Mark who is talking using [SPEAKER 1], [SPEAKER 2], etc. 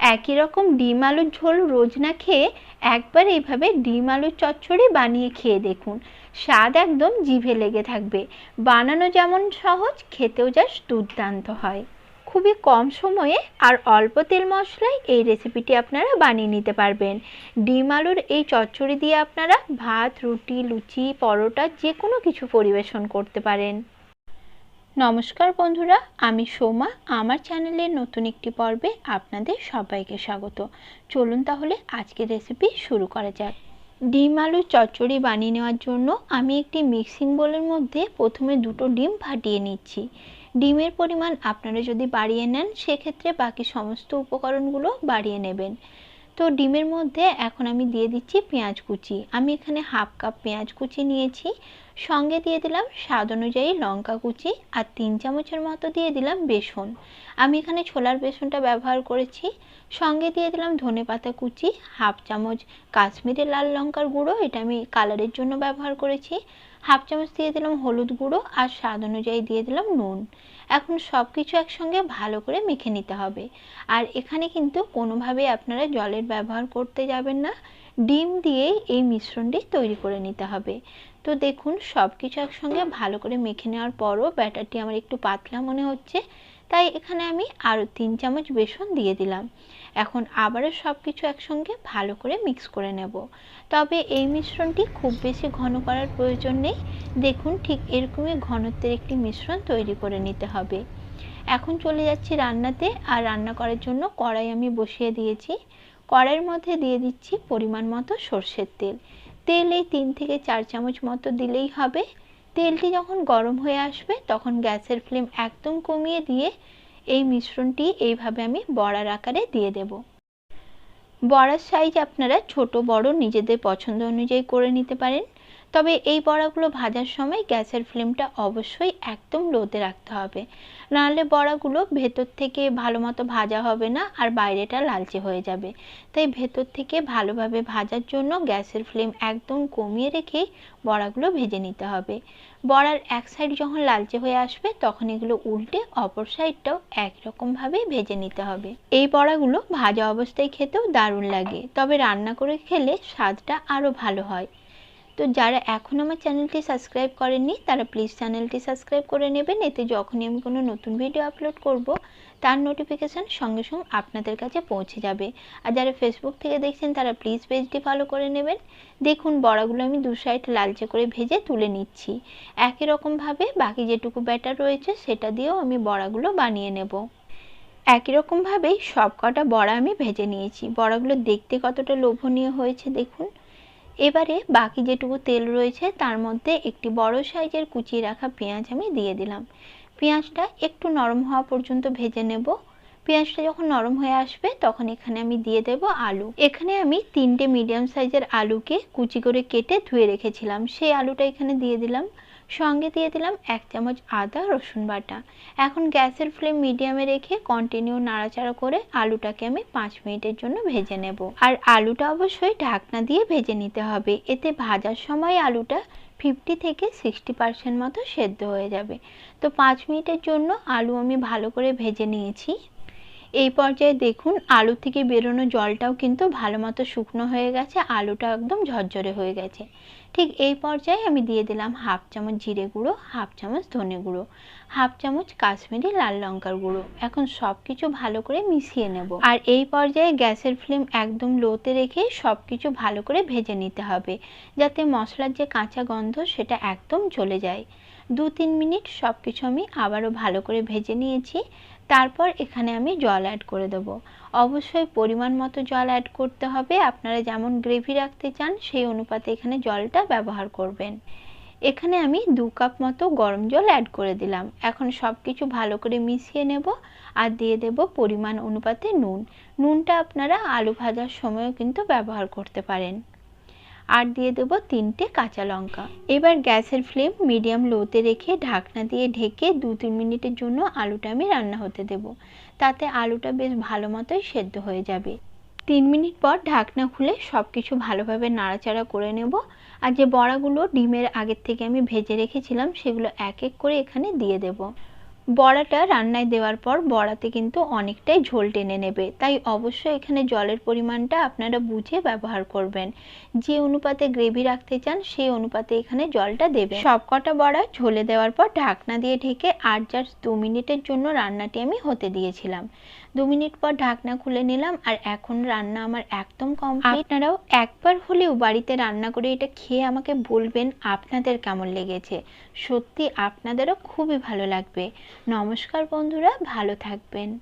[SPEAKER 1] একই রকম ডিম আলুর ঝোল রোজ না খেয়ে একবার এইভাবে ডিম আলুর চচ্চড়ি বানিয়ে খেয়ে দেখুন। স্বাদ একদম জিভে লেগে থাকবে। বানানো যেমন সহজ, খেতেও জাস্ট দুর্দান্ত হয়। খুবই কম সময়ে আর অল্প তেল মশলায় এই রেসিপিটি আপনারা বানিয়ে নিতে পারবেন। ডিম আলুর এই চচ্চড়ি দিয়ে আপনারা ভাত, রুটি, লুচি, পরোটা যে কোনো কিছু পরিবেশন করতে পারেন। নমস্কার বন্ধুরা, আমি সোমা। আমার চ্যানেলের নতুন একটি পর্বে আপনাদের সবাইকে স্বাগত। চলুন তাহলে আজকের রেসিপি শুরু করা যাক। ডিম আলুর চচ্চড়ি বানিয়ে নেওয়ার জন্য আমি একটি মিক্সিং বোলের মধ্যে প্রথমে দুটো ডিম ফাটিয়ে নিচ্ছি। ডিমের পরিমাণ আপনারা যদি বাড়িয়ে নেন, সেক্ষেত্রে বাকি সমস্ত উপকরণগুলো বাড়িয়ে নেবেন। তো ডিমের মধ্যে এখন আমি দিয়ে দিচ্ছি পেঁয়াজ কুচি। আমি এখানে হাফ কাপ পেঁয়াজ কুচি নিয়েছি। সঙ্গে দিয়ে দিলাম স্বাদ অনুযায়ী লঙ্কা কুচি আর তিন চামচের মতো দিয়ে দিলাম বেসন। আমি এখানে ছোলার বেসনটা ব্যবহার করেছি। সঙ্গে দিয়ে দিলাম ধনে পাতা কুচি, হাফ চামচ কাশ্মীরি লাল লঙ্কার গুঁড়ো, এটা আমি কালারের জন্য ব্যবহার করেছি। হাফ চামচ দিয়ে দিলাম হলুদ গুঁড়ো আর স্বাদ অনুযায়ী দিয়ে দিলাম নুন। এখন সব কিছু একসঙ্গে ভালো করে মেখে নিতে হবে। আর এখানে কিন্তু কোনোভাবেই আপনারা জলের ব্যবহার করতে যাবেন না। ডিম দিয়েই এই মিশ্রণটি তৈরি করে নিতে হবে। তো দেখুন সব কিছু একসঙ্গে ভালো করে মেখে নেওয়ার পরও ব্যাটারটি আমার একটু পাতলা মনে হচ্ছে। তাই এখানে আমি আরও তিন চামচ বেসন দিয়ে দিলাম। এখন আবারও সব কিছু একসঙ্গে ভালো করে মিক্স করে নেব। তবে এই মিশ্রণটি খুব বেশি ঘন করার প্রয়োজন নেই। দেখুন ঠিক এরকমই ঘনত্বের একটি মিশ্রণ তৈরি করে নিতে হবে। এখন চলে যাচ্ছি রান্নাতে আর রান্না করার জন্য কড়াই আমি বসিয়ে দিয়েছি। কড়াইয়ের মধ্যে দিয়ে দিচ্ছি পরিমাণ মতো সর্ষের তেল। তেল এই তিন থেকে চার চামচ মতো দিলেই হবে। তেলটি যখন গরম হয়ে আসবে তখন গ্যাসের ফ্লেম একদম কমিয়ে দিয়ে এই মিশ্রণটি এইভাবে আমি বড়ার আকারে দিয়ে দেব। বড়ার সাইজ আপনারা ছোট, বড় নিজেদের পছন্দ অনুযায়ী করে নিতে পারেন। তবে এই বড়াগুলো ভাজার সময় গ্যাসের ফ্লেমটা অবশ্যই একদম লোতে রাখতে হবে। নাহলে বড়াগুলো ভেতর থেকে ভালো মতো ভাজা হবে না আর বাইরেটা লালচে হয়ে যাবে। তাই ভেতর থেকে ভালোভাবে ভাজার জন্য গ্যাসের ফ্লেম একদম কমিয়ে রেখেই বড়াগুলো ভেজে নিতে হবে। বড়ার এক সাইড যখন লালচে হয়ে আসবে, তখন এগুলো উল্টে অপর সাইডটাও একরকমভাবেই ভেজে নিতে হবে। এই বড়াগুলো ভাজা অবস্থায় খেতেও দারুণ লাগে, তবে রান্না করে খেলে স্বাদটা আরও ভালো হয়। তো যারা এখন আমার চ্যানেলটি সাবস্ক্রাইব করেননি, তারা প্লিজ চ্যানেলটি সাবস্ক্রাইব করে নেবেন। এতে যখনই আমি কোনো নতুন ভিডিও আপলোড করব, তার নোটিফিকেশান সঙ্গে সঙ্গে আপনাদের কাছে পৌঁছে যাবে। আর যারা ফেসবুক থেকে দেখছেন, তারা প্লিজ পেজটি ফলো করে নেবেন। দেখুন, বড়াগুলো আমি দু সাইড লালচে করে ভেজে তুলে নিচ্ছি। একই রকমভাবে বাকি যেটুকু ব্যাটার রয়েছে, সেটা দিয়েও আমি বড়াগুলো বানিয়ে নেব। একই রকমভাবেই সব কটা বড়া আমি ভেজে নিয়েছি। বড়াগুলো দেখতে কতটা লোভনীয় হয়েছে, দেখুন। এবারে বাকি যেটুকু তেল রয়েছে, তার মধ্যে একটি বড় সাইজের কুচিয়ে রাখা পেঁয়াজ আমি দিয়ে দিলাম। পেঁয়াজটা একটু নরম হওয়া পর্যন্ত ভেজে নেব। পেঁয়াজটা যখন নরম হয়ে আসবে, তখন এখানে আমি দিয়ে দেব আলু। এখানে আমি তিনটে মিডিয়াম সাইজের আলুকে কুচি করে কেটে ধুয়ে রেখেছিলাম। সেই আলুটা এখানে দিয়ে দিলাম। সঙ্গে দিয়ে দিলাম এক চামচ আদা রসুন বাটা। এখন গ্যাসের ফ্লেম মিডিয়ামে রেখে কন্টিনিউ নাড়াচাড়া করে আলুটাকে আমি পাঁচ মিনিটের জন্য ভেজে নেব। আর আলুটা অবশ্যই ঢাকনা দিয়ে ভেজে নিতে হবে। এতে ভাজার সময় আলুটা ফিফটি থেকে সিক্সটি পার্সেন্ট মতো সেদ্ধ হয়ে যাবে। তো পাঁচ মিনিটের জন্য আলু আমি ভালো করে ভেজে নিয়েছি। এই পর্যায়ে দেখুন, আলু থেকে বেরোনো জলটাও কিন্তু ভালো মতো শুকনো হয়ে গেছে আলুটা একদম ঝরঝরে হয়ে গেছে। ঠিক এই পর্যায়ে আমি দিয়ে দিলাম হাফ চামচ জিরে গুঁড়ো, হাফ চামচ ধনে গুঁড়ো, হাফ চামচ কাশ্মীরি লাল লঙ্কার গুঁড়ো। এখন সব কিছু ভালো করে মিশিয়ে নেব। আর এই পর্যায়ে গ্যাসের ফ্লেম একদম লোতে রেখে সব কিছু ভালো করে ভেজে নিতে হবে, যাতে মশলার যে কাঁচা গন্ধ সেটা একদম চলে যায়। দু তিন মিনিট সব কিছু আমি আবারও ভালো করে ভেজে নিয়েছি। তারপর এখানে আমি জল অ্যাড করে দেবো। অবশ্যই পরিমাণ মতো জল অ্যাড করতে হবে। আপনারা যেমন গ্রেভি রাখতে চান, সেই অনুপাতে এখানে জলটা ব্যবহার করবেন। এখানে আমি দু কাপ মতো গরম জল অ্যাড করে দিলাম। এখন সব কিছু ভালো করে মিশিয়ে নেব আর দিয়ে দেব পরিমাণ অনুপাতে নুন। নুনটা আপনারা আলু ভাজার সময়ও কিন্তু ব্যবহার করতে পারেন। আর দিয়ে দেবো তিনটে কাঁচা লঙ্কা। এবার গ্যাসের ফ্লেম মিডিয়াম লোতে রেখে ঢাকনা দিয়ে ঢেকে দু তিন মিনিটের জন্য আলুটা আমি রান্না হতে দেব। তাতে আলুটা বেশ ভালো মতোই সেদ্ধ হয়ে যাবে। তিন মিনিট পর ঢাকনা খুলে সব কিছু ভালোভাবে নাড়াচাড়া করে নেব। আর যে বড়াগুলো ডিমের আগের থেকে আমি ভেজে রেখেছিলাম, সেগুলো এক এক করে এখানে দিয়ে দেব। বড়াটা রান্নায় দেওয়ার পর বড়াতে কিন্তু অনেকটাই ঝোল টেনে নেবে। তাই অবশ্যই এখানে জলের পরিমাণটা আপনারা বুঝে ব্যবহার করবেন। যে অনুপাতে গ্রেভি রাখতে চান সেই অনুপাতে এখানে জলটা দেবে সব কটা বড়া ঝোলে দেওয়ার পর ঢাকনা দিয়ে ঢেকে আর জাস্ট দু মিনিটের জন্য রান্নাটি আমি হতে দিয়েছিলাম। দু মিনিট পর ঢাকনা খুলে নিলাম আর এখন রান্না আমার একদম কমপ্লিট। আপনারাও একবার হলেও বাড়িতে রান্না করে এটা খেয়ে আমাকে বলবেন আপনাদের কেমন লেগেছে। সত্যি আপনাদেরও খুবই ভালো লাগবে। নমস্কার বন্ধুরা ভালো থাকবেন।